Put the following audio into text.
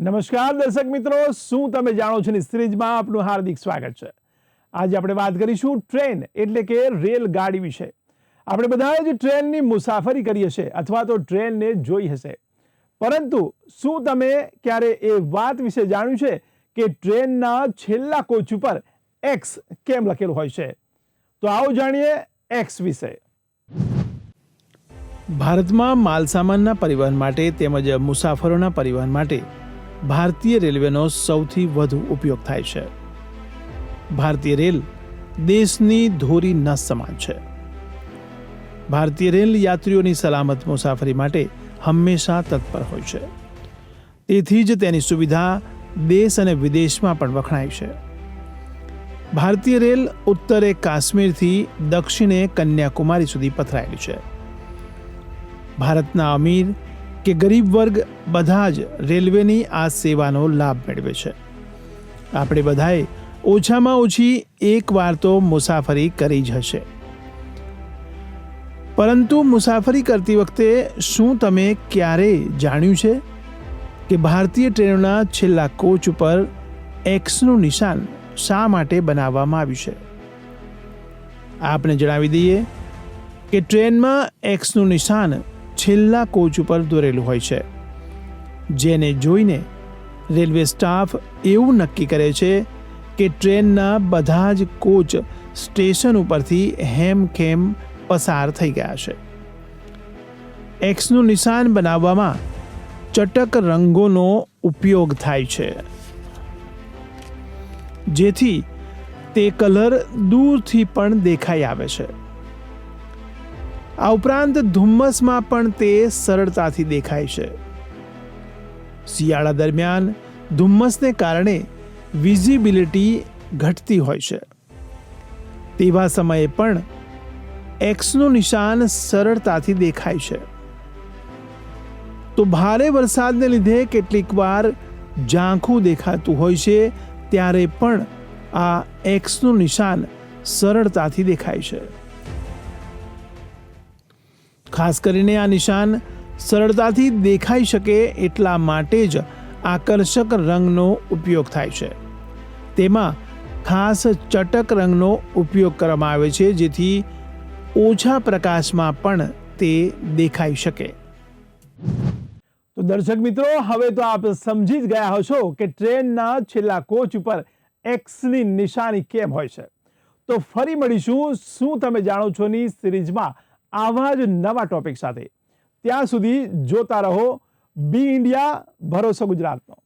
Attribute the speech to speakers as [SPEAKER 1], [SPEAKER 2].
[SPEAKER 1] નમસ્કાર દર્શક મિત્રો, શું તમે જાણો છો ની સિરીજમાં આપનું હાર્દિક સ્વાગત છે. આજે આપણે વાત કરીશું ટ્રેન એટલે કે રેલગાડી વિશે. આપણે બધા જ ટ્રેનની મુસાફરી કરીએ છીએ અથવા તો ટ્રેનને જોઈ હશે. પરંતુ શું તમે ક્યારે એ વાત વિશે જાણ્યું છે કે ટ્રેનના છેલ્લા કોચ ઉપર એક્સ કેમ લખેલું હોય છે? તો આવો જાણીએ એક્સ વિશે. ભારતમાં માલસામાનના પરિવહન માટે તેમજ મુસાફરોના પરિવહન માટે ભારતીય રેલવેનો સૌથી વધુ ઉપયોગ થાય છે. ભારતીય રેલ દેશની ધોરી નસ સમાન છે. ભારતીય રેલ યાત્રીઓની સલામત મુસાફરી માટે હંમેશા તત્પર હોય છે. તેથી જ તેની સુવિધા દેશ અને વિદેશમાં પણ વખણાય છે. ભારતીય રેલ ઉત્તરે કાશ્મીરથી દક્ષિણે કન્યાકુમારી સુધી પથરાયેલી છે. ભારતના અમીર કે ગરીબ વર્ગ બધા જ રેલવેની આ સેવાનો લાભ મેળવે છે. આપણે બધાએ ઓછામાં ઓછી એક વાર તો મુસાફરી કરી જ હશે. પરંતુ મુસાફરી કરતી વખતે શું તમે ક્યારેય જાણ્યું છે કે ભારતીય ટ્રેનોના છેલ્લા કોચ ઉપર એક્સનું નિશાન શા માટે બનાવવામાં આવ્યું છે? આપને જણાવી દઈએ કે ટ્રેનમાં એક્સનું નિશાન છેલ્લા કોચ ઉપર દોરેલું હોય છે. જેને જોઈને રેલવે સ્ટાફ એવું નક્કી કરે છે કે ટ્રેનના બધા જ કોચ સ્ટેશન ઉપરથી હેમખેમ પસાર થઈ ગયા છે. એક્સનું નિશાન બનાવવામાં ચટક રંગોનો ઉપયોગ થાય છે. જેથી તે કલર દૂરથી પણ દેખાઈ આવે છે. આ ઉપરાંત ધુમ્મસમાં પણ તે સરળતાથી દેખાય છે. શિયાળા દરમિયાન ધુમ્મસને કારણે વિઝિબિલિટી ઘટતી હોય છે. તેવા સમયે પણ એક્સનું નિશાન સરળતાથી દેખાય છે. તો ભારે વરસાદને લીધે કેટલીક વાર ઝાંખું દેખાતું હોય છે, ત્યારે પણ આ એક્સનું નિશાન સરળતાથી દેખાય છે. ખાસ કરીને આ નિશાન સરળતાથી દેખાઈ શકે એટલા માટે જ આકર્ષક રંગનો ઉપયોગ થાય છે. તેમાં ખાસ ચટક રંગનો ઉપયોગ કરવામાં આવે છે, જેથી ઓછા પ્રકાશમાં પણ તે દેખાઈ શકે. તો દર્શક મિત્રો, હવે તો આપ સમજી જ ગયા હશો કે ટ્રેનના છેલ્લા કોચ ઉપર એક્સની નિશાની કેમ હોય છે. તો ફરી મળીશું. શું તમે જાણો છો ની સિરીઝમાં આવા જ નવા ટોપિક સાથે. ત્યાં સુધી જોતા રહો. બી ઇન્ડિયા ભરોસો ગુજરાતનો.